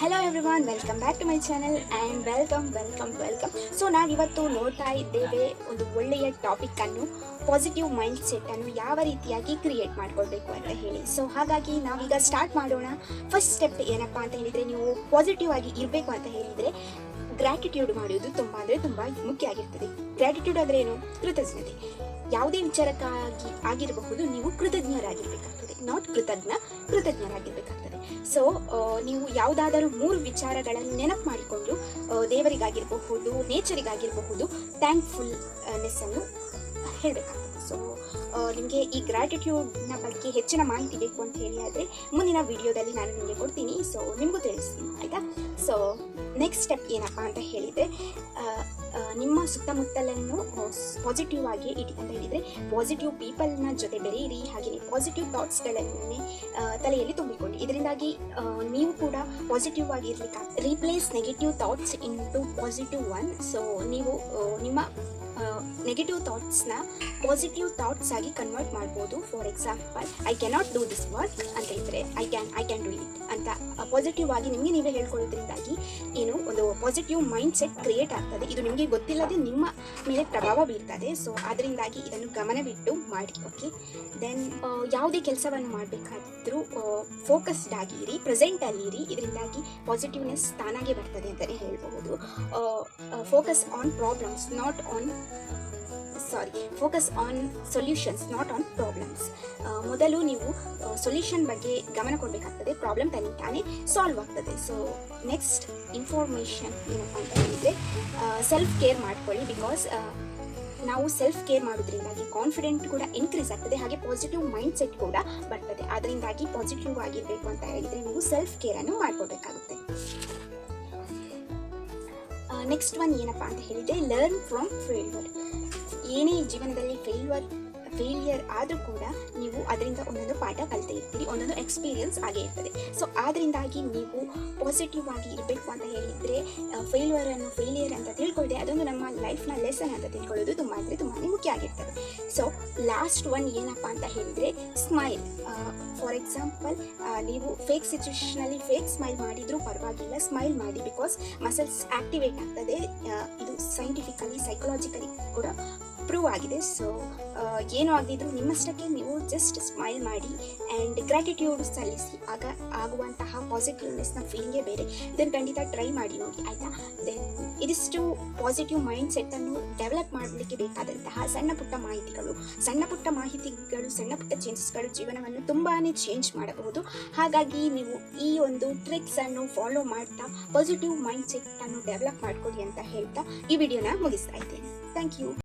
Hello everyone welcome back to my channel and welcome welcome welcome so ನಾವಿವತ್ತು ನೋಡ್ತಾ ಇದ್ದೇವೆ ಒಂದು ಒಳ್ಳೆಯ ಟಾಪಿಕ್ಕನ್ನು ಪಾಸಿಟಿವ್ ಮೈಂಡ್ ಸೆಟ್ಟನ್ನು ಯಾವ ರೀತಿಯಾಗಿ ಕ್ರಿಯೇಟ್ ಮಾಡ್ಕೊಳ್ಬೇಕು ಅಂತ ಹೇಳಿ. ಸೊ ಹಾಗಾಗಿ ನಾವೀಗ ಸ್ಟಾರ್ಟ್ ಮಾಡೋಣ. ಫಸ್ಟ್ ಸ್ಟೆಪ್ ಏನಪ್ಪ ಅಂತ ಹೇಳಿದರೆ, ನೀವು ಪಾಸಿಟಿವ್ ಆಗಿ ಇರಬೇಕು ಅಂತ ಹೇಳಿದರೆ ಗ್ರ್ಯಾಟಿಟ್ಯೂಡ್ ಮಾಡೋದು ತುಂಬ ಅಂದರೆ ತುಂಬ ಮುಖ್ಯ ಆಗಿರ್ತದೆ. ಗ್ರ್ಯಾಟಿಟ್ಯೂಡ್ ಅಂದರೆ ಏನು? ಕೃತಜ್ಞತೆ. ಯಾವುದೇ ವಿಚಾರಕ್ಕಾಗಿ ಆಗಿರಬಹುದು, ನೀವು ಕೃತಜ್ಞರಾಗಿರ್ಬೇಕಾಗ್ತದೆ. ನಾಟ್ ಕೃತಜ್ಞ, ಕೃತಜ್ಞರಾಗಿರ್ಬೇಕಾಗ್ತದೆ. ಸೊ ನೀವು ಯಾವುದಾದರೂ ಮೂರು ವಿಚಾರಗಳನ್ನು ನೆನಪು ಮಾಡಿಕೊಂಡು ದೇವರಿಗಾಗಿರಬಹುದು, ನೇಚರಿಗಾಗಿರಬಹುದು ಥ್ಯಾಂಕ್ಫುಲ್ನೆಸ್ ಅನ್ನು ಹೇಳಬೇಕಾಗ್ತದೆ. ಸೊ ನಿಮಗೆ ಈ ಗ್ರ್ಯಾಟಿಟ್ಯೂಡ್ನ ಬಗ್ಗೆ ಹೆಚ್ಚಿನ ಮಾಹಿತಿ ಬೇಕು ಅಂತ ಹೇಳಿ ಆದರೆ, ಮುಂದಿನ ವಿಡಿಯೋದಲ್ಲಿ ನಾನು ನಿಮಗೆ ಕೊಡ್ತೀನಿ. ಸೊ ನಿಮಗೂ ತಿಳಿಸ್ತೀನಿ, ಆಯಿತಾ? ಸೊ ನೆಕ್ಸ್ಟ್ ಸ್ಟೆಪ್ ಏನಪ್ಪ ಅಂತ ಹೇಳಿದರೆ ನಿಮ್ಮ ಸುತ್ತಮುತ್ತಲನ್ನು ಪಾಸಿಟಿವ್ ಆಗಿ ಇಡಿ ಅಂತ ಹೇಳಿದರೆ ಪಾಸಿಟಿವ್ ಪೀಪಲ್ನ ಜೊತೆ ಬೆರೆಯಿರಿ ಹಾಗೆಯೇ ಪಾಸಿಟಿವ್ ಥಾಟ್ಸ್ಗಳನ್ನೇ ತಲೆಯಲ್ಲಿ ತುಂಬಿಕೊಳ್ಳಿ. ಇದರಿಂದಾಗಿ ನೀವು ಕೂಡ ಪಾಸಿಟಿವ್ ಆಗಿ ಇರಲಿಕ್ಕೆ replace negative thoughts into positive one so ನೀವು ನಿಮ್ಮ ನೆಗೆಟಿವ್ ಥಾಟ್ಸ್ನ ಪಾಸಿಟಿವ್ ಥಾಟ್ಸ್ ಆಗಿ ಕನ್ವರ್ಟ್ ಮಾಡ್ಬೋದು. For example I cannot do this work ಅಂತ ಇದ್ದರೆ I can I can do it ಅಂತ ಪಾಸಿಟಿವ್ ಆಗಿ ನಿಮಗೆ ನೀವೇ ಹೇಳ್ಕೊಳ್ಳೋದ್ರಿಂದಾಗಿ, ಏನು ಪಾಸಿಟಿವ್ ಮೈಂಡ್ ಸೆಟ್ ಕ್ರಿಯೇಟ್ ಆಗ್ತದೆ. ಇದು ನಿಮಗೆ ಗೊತ್ತಿಲ್ಲದೆ ನಿಮ್ಮ ಮೇಲೆ ಪ್ರಭಾವ ಬೀರ್ತದೆ. ಸೊ ಅದರಿಂದಾಗಿ ಇದನ್ನು ಗಮನವಿಟ್ಟು ಮಾಡಿ ಓಕೆ ದೆನ್ ಯಾವುದೇ ಕೆಲಸವನ್ನು ಮಾಡಬೇಕಾದ್ರೂ ಫೋಕಸ್ಡ್ ಆಗಿರಿ ಪ್ರೆಸೆಂಟಲ್ಲಿ ಇರಿ ಇದರಿಂದಾಗಿ ಪಾಸಿಟಿವ್ನೆಸ್ ತಾನಾಗೆ ಬರ್ತದೆ ಅಂತಲೇ ಹೇಳಬಹುದು. Focus on problems not on sorry focus on solutions not on problems ಮೊದಲು ನೀವು ಸೊಲ್ಯೂಷನ್ ಬಗ್ಗೆ ಗಮನ ಕೊಡಬೇಕಾಗ್ತದೆ ಪ್ರಾಬ್ಲಮ್ ತನಿ ತಾನೇ ಸಾಲ್ವ್ ಆಗ್ತದೆ. ಸೊ ನೆಕ್ಸ್ಟ್ ಇನ್ಫಾರ್ಮೇಷನ್ ಏನಪ್ಪ ಅಂತ ಹೇಳಿದರೆ ಸೆಲ್ಫ್ ಕೇರ್ ಮಾಡ್ಕೊಳ್ಳಿ ಬಿಕಾಸ್ ನಾವು ಸೆಲ್ಫ್ ಕೇರ್ ಮಾಡೋದ್ರಿಂದಾಗಿ ಕಾನ್ಫಿಡೆಂಟ್ ಕೂಡ ಇನ್ಕ್ರೀಸ್ ಆಗ್ತದೆ, ಹಾಗೆ ಪಾಸಿಟಿವ್ ಮೈಂಡ್ ಸೆಟ್ ಕೂಡ ಬರ್ತದೆ. ಅದರಿಂದಾಗಿ ಪಾಸಿಟಿವ್ ಆಗಿರಬೇಕು ಅಂತ ಹೇಳಿದರೆ ನೀವು ಸೆಲ್ಫ್ ಕೇರನ್ನು ಮಾಡ್ಕೋಬೇಕಾಗುತ್ತೆ ನೆಕ್ಸ್ಟ್ ಒನ್ ಏನಪ್ಪ ಅಂತ ಹೇಳಿದರೆ ಲರ್ನ್ ಫ್ರಮ್ ಫೇಲ್ಯೂರ್ ಏನೇ ಜೀವನದಲ್ಲಿ ಫೇಲ್ಯೂರ್ ಫೇಲಿಯರ್ ಆದರೂ ಕೂಡ ನೀವು ಅದರಿಂದ ಒಂದೊಂದು ಪಾಠ ಕಲಿತಾ ಇರ್ತೀರಿ ಒಂದೊಂದು ಎಕ್ಸ್ಪೀರಿಯನ್ಸ್ ಆಗೇ ಇರ್ತದೆ. ಸೊ ಆದ್ದರಿಂದಾಗಿ ನೀವು ಪಾಸಿಟಿವ್ ಆಗಿ ಇರಬೇಕು ಅಂತ ಹೇಳಿದರೆ ಫೇಲ್ಯೂರನ್ನು ಫೇಲಿಯರ್ ಅಂತ ತಿಳ್ಕೊಳ್ಳದೆ ಅದೊಂದು ನಮ್ಮ ಲೈಫ್ನ ಲೆಸನ್ ಅಂತ ತಿಳ್ಕೊಳ್ಳೋದು ತುಂಬ ಅಂದರೆ ತುಂಬಾ ಮುಖ್ಯ ಆಗಿರ್ತದೆ. ಸೊ ಲಾಸ್ಟ್ ಒನ್ ಏನಪ್ಪ ಅಂತ ಹೇಳಿದರೆ ಸ್ಮೈಲ್ ಫಾರ್ ಎಕ್ಸಾಂಪಲ್ ನೀವು ಫೇಕ್ ಸಿಚುವೇಷನಲ್ಲಿ ಫೇಕ್ ಸ್ಮೈಲ್ ಮಾಡಿದರೂ ಪರವಾಗಿಲ್ಲ ಸ್ಮೈಲ್ ಮಾಡಿ ಬಿಕಾಸ್ ಮಸಲ್ಸ್ ಆಕ್ಟಿವೇಟ್ ಆಗ್ತದೆ. ಇದು ಸೈಂಟಿಫಿಕಲಿ ಸೈಕಲಾಜಿಕಲಿ ಕೂಡ ಪ್ರೂವ್ ಆಗಿದೆ. ಸೊ ಏನು ಆಗದಿದ್ರು ನಿಮ್ಮಷ್ಟಕ್ಕೆ ನೀವು ಜಸ್ಟ್ ಸ್ಮೈಲ್ ಮಾಡಿ ಆ್ಯಂಡ್ ಗ್ರ್ಯಾಟಿಟ್ಯೂಡ್ ಸಲ್ಲಿಸಿ. ಆಗ ಆಗುವಂತಹ ಪಾಸಿಟಿವ್ನೆಸ್ನ ಫೀಲಿಂಗೇ ಬೇರೆ. ಇದನ್ನು ಖಂಡಿತ ಟ್ರೈ ಮಾಡಿ ನೋಡಿ, ಆಯಿತಾ? ದೆನ್ ಇದಿಷ್ಟು ಪಾಸಿಟಿವ್ ಮೈಂಡ್ ಸೆಟ್ಟನ್ನು ಡೆವಲಪ್ ಮಾಡಲಿಕ್ಕೆ ಬೇಕಾದಂತಹ ಸಣ್ಣ ಪುಟ್ಟ ಮಾಹಿತಿಗಳು, ಸಣ್ಣ ಪುಟ್ಟ ಮಾಹಿತಿಗಳು, ಸಣ್ಣ ಪುಟ್ಟ ಚೇಂಜಸ್ಗಳು ಜೀವನವನ್ನು ತುಂಬಾ ಚೇಂಜ್ ಮಾಡಬಹುದು. ಹಾಗಾಗಿ ನೀವು ಈ ಒಂದು ಟ್ರಿಕ್ಸನ್ನು ಫಾಲೋ ಮಾಡ್ತಾ ಪಾಸಿಟಿವ್ ಮೈಂಡ್ ಸೆಟ್ಟನ್ನು ಡೆವಲಪ್ ಮಾಡ್ಕೊಳ್ಳಿ ಅಂತ ಹೇಳ್ತಾ ಈ ವಿಡಿಯೋನ ಮುಗಿಸ್ತಾ ಇದ್ದೇನೆ. Thank you